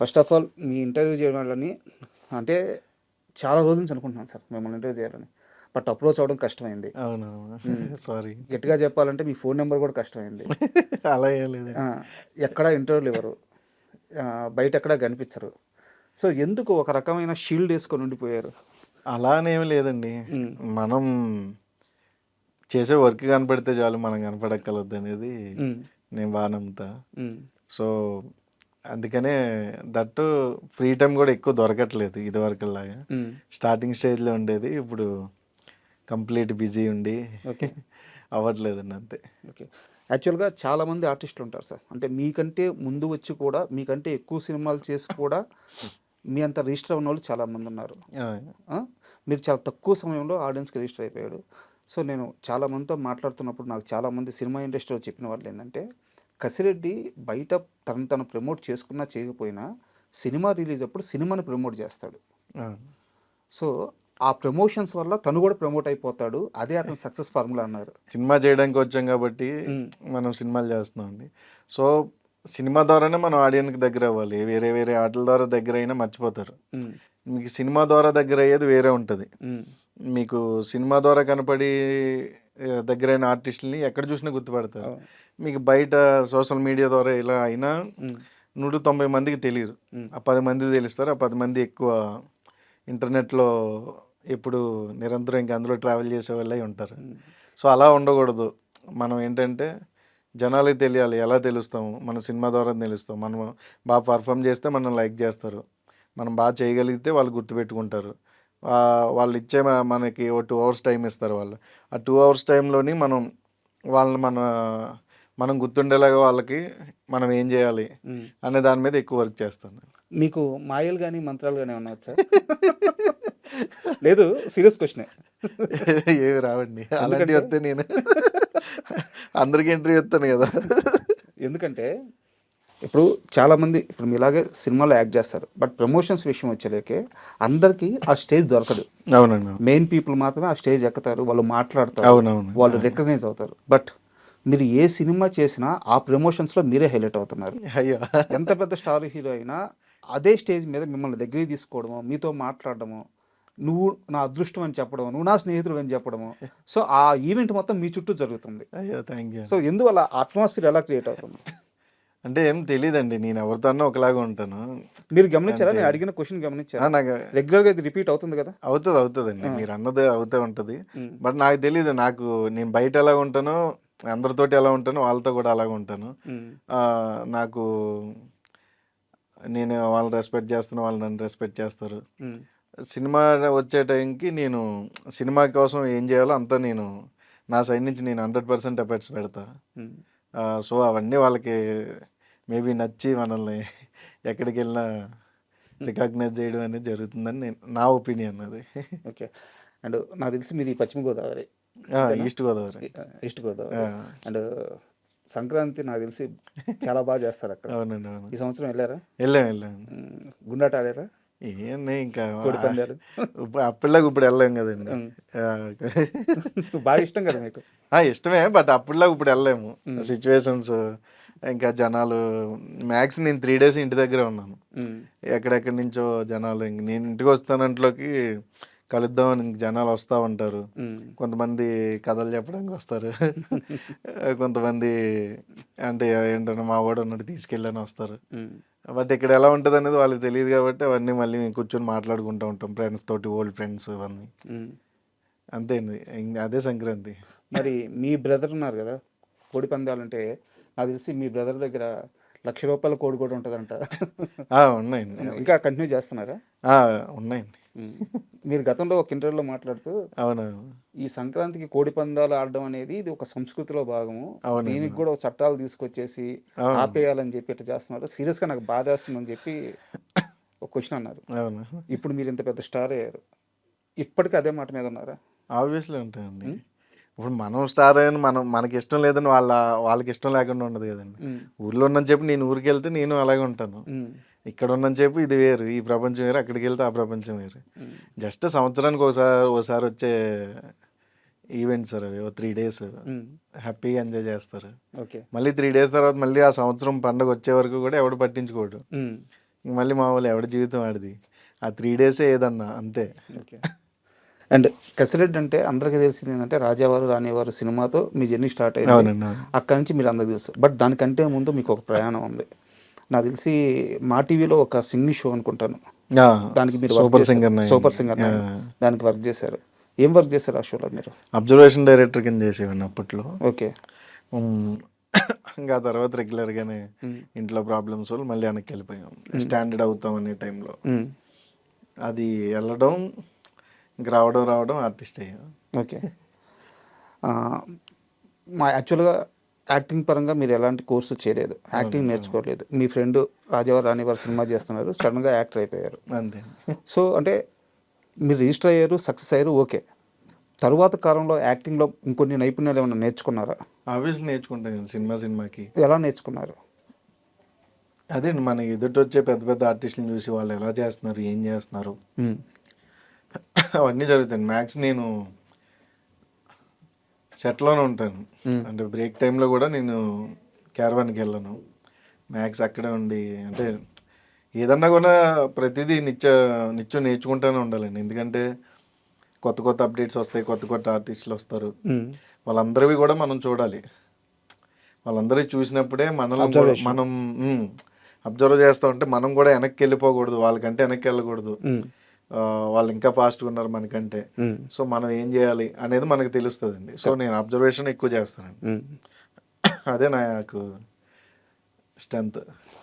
First of all మీ interview చేయాలని అంటే చాలా రోజుల నుంచి అనుకుంటున్నాను సార్ మిమ్మల్ని ఇంటర్వ్యూ చేయాలని. బట్ అప్రోచ్ అవ్వడం కష్టమైంది. సారీ గట్టిగా చెప్పాలంటే మీ ఫోన్ నెంబర్ కూడా కష్టమైంది. అలా ఎక్కడ ఇంటర్వ్యూలు ఇవ్వరు. బయట ఎక్కడ కనిపించరు. సో ఎందుకు ఒక రకమైన షీల్డ్ వేసుకొని ఉండిపోయారు? అలా అనేమి లేదండి. మ్మ్. మనం చేసే వర్క్ కనపడితే చాలు మనం కనపడక్కలొద్దు అనేది ఉమ్, నేను బాగా నమ్ముతా. సో అందుకనే దట్టు ఫ్రీ టైం కూడా ఎక్కువ దొరకట్లేదు ఇదివరకులాగా. స్టార్టింగ్ స్టేజ్లో ఉండేది ఇప్పుడు కంప్లీట్ బిజీ ఉండి ఓకే. అవ్వట్లేదండి అంతే. ఓకే. యాక్చువల్గా చాలామంది ఆర్టిస్టులు ఉంటారు సార్. అంటే మీకంటే ముందు వచ్చి కూడా మీకంటే ఎక్కువ సినిమాలు చేసి కూడా మీ అంత రిజిస్టర్ ఉన్న వాళ్ళు చాలామంది ఉన్నారు? మీరు చాలా తక్కువ సమయంలో ఆడియన్స్కి రిజిస్టర్ అయిపోయాడు. సో నేను చాలామందితో మాట్లాడుతున్నప్పుడు నాకు చాలామంది సినిమా ఇండస్ట్రీలో చెప్పిన వాళ్ళు ఏంటంటే కసిరెడ్డి బయట తను తను ప్రమోట్ చేసుకున్నా చేయకపోయినా సినిమా రిలీజ్ అప్పుడు సినిమాని ప్రమోట్ చేస్తాడు. సో ఆ ప్రమోషన్స్ వల్ల తను కూడా ప్రమోట్ అయిపోతాడు. అదే అతని సక్సెస్ ఫార్ములా అన్నారు. సినిమా చేయడానికి వచ్చాం కాబట్టి. మనం సినిమాలు చేస్తున్నాం అండి. సో సినిమా ద్వారానే మనం ఆడియన్కి దగ్గర అవ్వాలి. వేరే వేరే ఆటల ద్వారా దగ్గర అయినా మర్చిపోతారు. మీకు సినిమా ద్వారా దగ్గర అయ్యేది వేరే ఉంటుంది. మీకు సినిమా ద్వారా కనపడి దగ్గరైన ఆర్టిస్టులని ఎక్కడ చూసినా గుర్తుపడతారు. మీకు బయట సోషల్ మీడియా ద్వారా ఇలా అయినా నూట తొంభై మందికి తెలియదు. ఆ పది మంది తెలుస్తారు ఆ పది మంది ఎక్కువ ఇంటర్నెట్లో ఎప్పుడు నిరంతరం ఇంక అందులో ట్రావెల్ చేసే వాళ్ళే ఉంటారు. సో అలా ఉండకూడదు. మనం ఏంటంటే జనాలకి తెలియాలి ఎలా తెలుస్తాము మన సినిమా ద్వారా తెలుస్తాం. మనం బాగా పర్ఫామ్ చేస్తే మనం లైక్ చేస్తారు. మనం బాగా చేయగలిగితే వాళ్ళు గుర్తుపెట్టుకుంటారు. వాళ్ళు ఇచ్చే మనకి ఓ టూ అవర్స్ టైం ఇస్తారు వాళ్ళు. ఆ టూ అవర్స్ టైంలోని మనం వాళ్ళని మన మనం గుర్తుండేలాగా వాళ్ళకి మనం ఏం చేయాలి. అనే దాని మీద ఎక్కువ వర్క్ చేస్తాను మీకు మాయలు కానీ మంత్రాలు కానీ ఏమన్నా వచ్చా? లేదు సీరియస్ క్వశ్చనే. ఏమి రావండి. అలాంటివి వస్తే నేను అందరికీ ఎంట్రీ ఇస్తాను కదా. ఎందుకంటే ఇప్పుడు చాలామంది ఇప్పుడు మీలాగే సినిమాలో యాక్ట్ చేస్తారు. బట్ ప్రమోషన్స్ విషయం వచ్చేలేకే అందరికీ ఆ స్టేజ్ దొరకదు. అవునండి మెయిన్ పీపుల్ మాత్రమే ఆ స్టేజ్ ఎక్కుతారు వాళ్ళు మాట్లాడతారు అవునవును. వాళ్ళు రికగ్నైజ్ అవుతారు. బట్ మీరు ఏ సినిమా చేసినా ఆ ప్రమోషన్స్లో మీరే హైలైట్ అవుతున్నారు. అయ్యో. ఎంత పెద్ద స్టార్ హీరో అయినా అదే స్టేజ్ మీద మిమ్మల్ని దగ్గరికి తీసుకోవడము మీతో మాట్లాడడము నువ్వు నా అదృష్టం అని చెప్పడం నువ్వు నా స్నేహితుడు అని చెప్పడము సో ఆ ఈవెంట్ మొత్తం మీ చుట్టూ జరుగుతుంది. అయ్యో థ్యాంక్ యూ సో ఎందువల్ల అట్మాస్ఫియర్ ఎలా క్రియేట్ అవుతుంది? అంటే ఏం తెలియదండి నేను ఎవరితోనో ఒకలాగా ఉంటాను. మీరు గమనించారా? నేను అడిగిన క్వశ్చన్ గమనించారా? నాకు రెగ్యులర్గా ఇది రిపీట్ అవుతుంది కదా? అవుతుంది అవుతుందండి. మీరు అన్నది అవుతూ ఉంటుంది. బట్ నాకు తెలియదు నాకు నేను బయట ఎలా ఉంటానో అందరితోటి ఎలా ఉంటానో వాళ్ళతో కూడా అలాగే ఉంటాను. నాకు నేను వాళ్ళని రెస్పెక్ట్ చేస్తాను వాళ్ళు నన్ను రెస్పెక్ట్ చేస్తారు. సినిమా వచ్చే టైంకి నేను సినిమా కోసం ఏం చేయాలో అంతా నేను నా సైడ్ నుంచి నేను హండ్రెడ్ పర్సెంట్ ఎఫర్ట్స్ పెడతా. సో అవన్నీ వాళ్ళకి మేబీ నచ్చి మనల్ని ఎక్కడికి వెళ్ళినా రికగ్నైజ్ చేయడం అనేది జరుగుతుందని నేను నా ఒపీనియన్ అది. ఓకే. అండ్ నాకు తెలిసి మీది Paschima Godavari? East Godavari. East Godavari. And Sankranti నాకు తెలిసి చాలా బాగా చేస్తారు అక్కడ. అవునండి అవును. ఈ సంవత్సరం వెళ్ళారా? వెళ్ళాం వెళ్ళాం. గుండాట ఆడారా? ఏంటి ఇంకా? పందాలు? ఇప్పుడు అప్పటిలాగా ఇప్పుడు వెళ్ళాం కదండి. బాగా ఇష్టం కదా మీకు? ఇష్టమే బట్ అప్పటిలాగా ఇప్పుడు వెళ్ళలేము. సిచ్యువేషన్స్ ఇంకా జనాలు మ్యాక్స్ నేను త్రీ డేస్ ఇంటి దగ్గరే ఉన్నాను. ఎక్కడెక్కడి నుంచో జనాలు ఇంక నేను ఇంటికి వస్తానంట్లోకి కలుద్దామని జనాలు వస్తూ ఉంటారు. కొంతమంది కథలు చెప్పడానికి వస్తారు. కొంతమంది అంటే ఏంటంటే మా వాడు ఉన్నట్టు తీసుకెళ్ళని వస్తారు. బట్ ఇక్కడ ఎలా ఉంటుంది అనేది వాళ్ళకి తెలియదు కాబట్టి అవన్నీ మళ్ళీ మేము కూర్చొని మాట్లాడుకుంటూ ఉంటాం ఫ్రెండ్స్ తోటి ఓల్డ్ ఫ్రెండ్స్ ఇవన్నీ. అంతే అండి. అదే సంక్రాంతి. మరి మీ బ్రదర్ ఉన్నారు కదా? కోడి పందాలు అంటే నాకు తెలిసి మీ బ్రదర్ దగ్గర లక్ష రూపాయల కోడి కూడా ఉంటుందంట. ఉన్నాయండి. ఇంకా కంటిన్యూ చేస్తున్నారా? ఉన్నాయండి. మీరు గతంలో ఒక ఇంటర్వ్యూలో మాట్లాడుతూ అవునవును. ఈ సంక్రాంతికి కోడి పందాలు ఆడడం అనేది ఇది ఒక సంస్కృతిలో భాగము. దీనికి కూడా ఒక చట్టాలు తీసుకొచ్చేసి అవును. ఆపేయాలని చెప్పి ఇట్లా చేస్తున్నారు. సీరియస్గా నాకు బాధేస్తుందని చెప్పి ఒక క్వశ్చన్ అన్నారు. అవును. ఇప్పుడు మీరు ఇంత పెద్ద స్టార్ అయ్యారు. ఇప్పటికీ అదే మాట మీద ఉన్నారా? ఆబ్వియస్లీ ఉంటాయండి. ఇప్పుడు మనం స్టార్ అయిన మనం మనకి ఇష్టం లేదని వాళ్ళ వాళ్ళకి ఇష్టం లేకుండా ఉండదు కదండి. ఊర్లో ఉన్నని చెప్పి నేను ఊరికి వెళ్తే నేను అలాగే ఉంటాను. ఇక్కడ ఉన్నని చెప్పి ఇది వేరు ఈ ప్రపంచం వేరు అక్కడికి వెళ్తే ఆ ప్రపంచం వేరు. జస్ట్ సంవత్సరానికి ఒకసారి ఒకసారి వచ్చే ఈవెంట్స్ సార్ అవి త్రీ డేస్. హ్యాపీగా ఎంజాయ్ చేస్తారు. ఓకే. మళ్ళీ త్రీ డేస్ తర్వాత మళ్ళీ ఆ సంవత్సరం పండుగ వచ్చే వరకు కూడా ఎవడు పట్టించుకోడు. మళ్ళీ మామూలు ఎవడి జీవితం ఆడిది? ఆ త్రీ డేసే ఏదన్నా అంతే. ఓకే. అండ్ కసిరెడ్డి అంటే అందరికీ తెలిసింది ఏంటంటే రాజావారు రానివారు సినిమాతో మీ జర్నీ స్టార్ట్ అయింది. అక్కడి నుంచి మీరు అందరికి తెలుసు బట్ దానికంటే ముందు మీకు ఒక ప్రయాణం ఉంది నాకు తెలిసి మా టీవీలో ఒక సింగింగ్ షో అనుకుంటాను దానికి మీరు సూపర్. సింగర్. Super singer. దానికి వర్క్ చేశారు ఏం వర్క్ చేశారు ఆ షోలో మీరు అబ్జర్వేషన్ డైరెక్టర్ కింద చేసేవాడిని అప్పట్లో ఓకే ఇంకా తర్వాత రెగ్యులర్గానే. ఇంట్లో ప్రాబ్లమ్స్ వల్ల మళ్ళీ వెనక్కి వెళ్ళిపోయాం స్టాండర్డ్ అవుతాం అనే టైంలో. అది వెళ్ళడం ఇంక రావడం రావడం ఆర్టిస్ట్ అయ్యాం ఓకే. మా యాక్చువల్గా యాక్టింగ్ పరంగా మీరు ఎలాంటి కోర్సు చేయలేదు. యాక్టింగ్ నేర్చుకోలేదు మీ ఫ్రెండ్ రాజావారు రానివారు సినిమా చేస్తున్నారు. సడన్గా యాక్టర్ అయిపోయారు. అంతే. సో అంటే మీరు రిజిస్టర్ అయ్యారు సక్సెస్ అయ్యారు ఓకే. తరువాత కాలంలో యాక్టింగ్లో ఇంకొన్ని నైపుణ్యాలు ఏమైనా నేర్చుకున్నారా? ఆబ్వియస్లీ నేర్చుకుంటాం కదా సినిమా సినిమాకి. ఎలా నేర్చుకున్నారు? అదే మన ఎదుటి వచ్చే పెద్ద పెద్ద ఆర్టిస్టులను చూసి వాళ్ళు ఎలా చేస్తున్నారు ఏం చేస్తున్నారు. అవన్నీ జరుగుతాయి. మ్యాక్స్ నేను సెట్లోనే ఉంటాను. అంటే బ్రేక్ టైంలో కూడా నేను క్యారవాన్కి వెళ్ళను. మ్యాక్స్ అక్కడే ఉండి అంటే ఏదన్నా కూడా ప్రతిదీ నిత్య నిత్యం నేర్చుకుంటూనే ఉండాలండి. ఎందుకంటే కొత్త కొత్త అప్డేట్స్ వస్తాయి కొత్త కొత్త ఆర్టిస్టులు వస్తారు. వాళ్ళందరివి కూడా మనం చూడాలి. వాళ్ళందరివి చూసినప్పుడే Observation. మనం అబ్జర్వ్ చేస్తూ ఉంటే మనం కూడా వెనక్కి వెళ్ళిపోకూడదు వాళ్ళకంటే వెనక్కి వెళ్ళకూడదు. వాళ్ళు ఇంకా ఫాస్ట్గా ఉన్నారు మనకంటే. సో మనం ఏం చేయాలి అనేది మనకు తెలుస్తుందండి. సో నేను అబ్జర్వేషన్ ఎక్కువ చేస్తానండి. అదే నాకు స్ట్రెంత్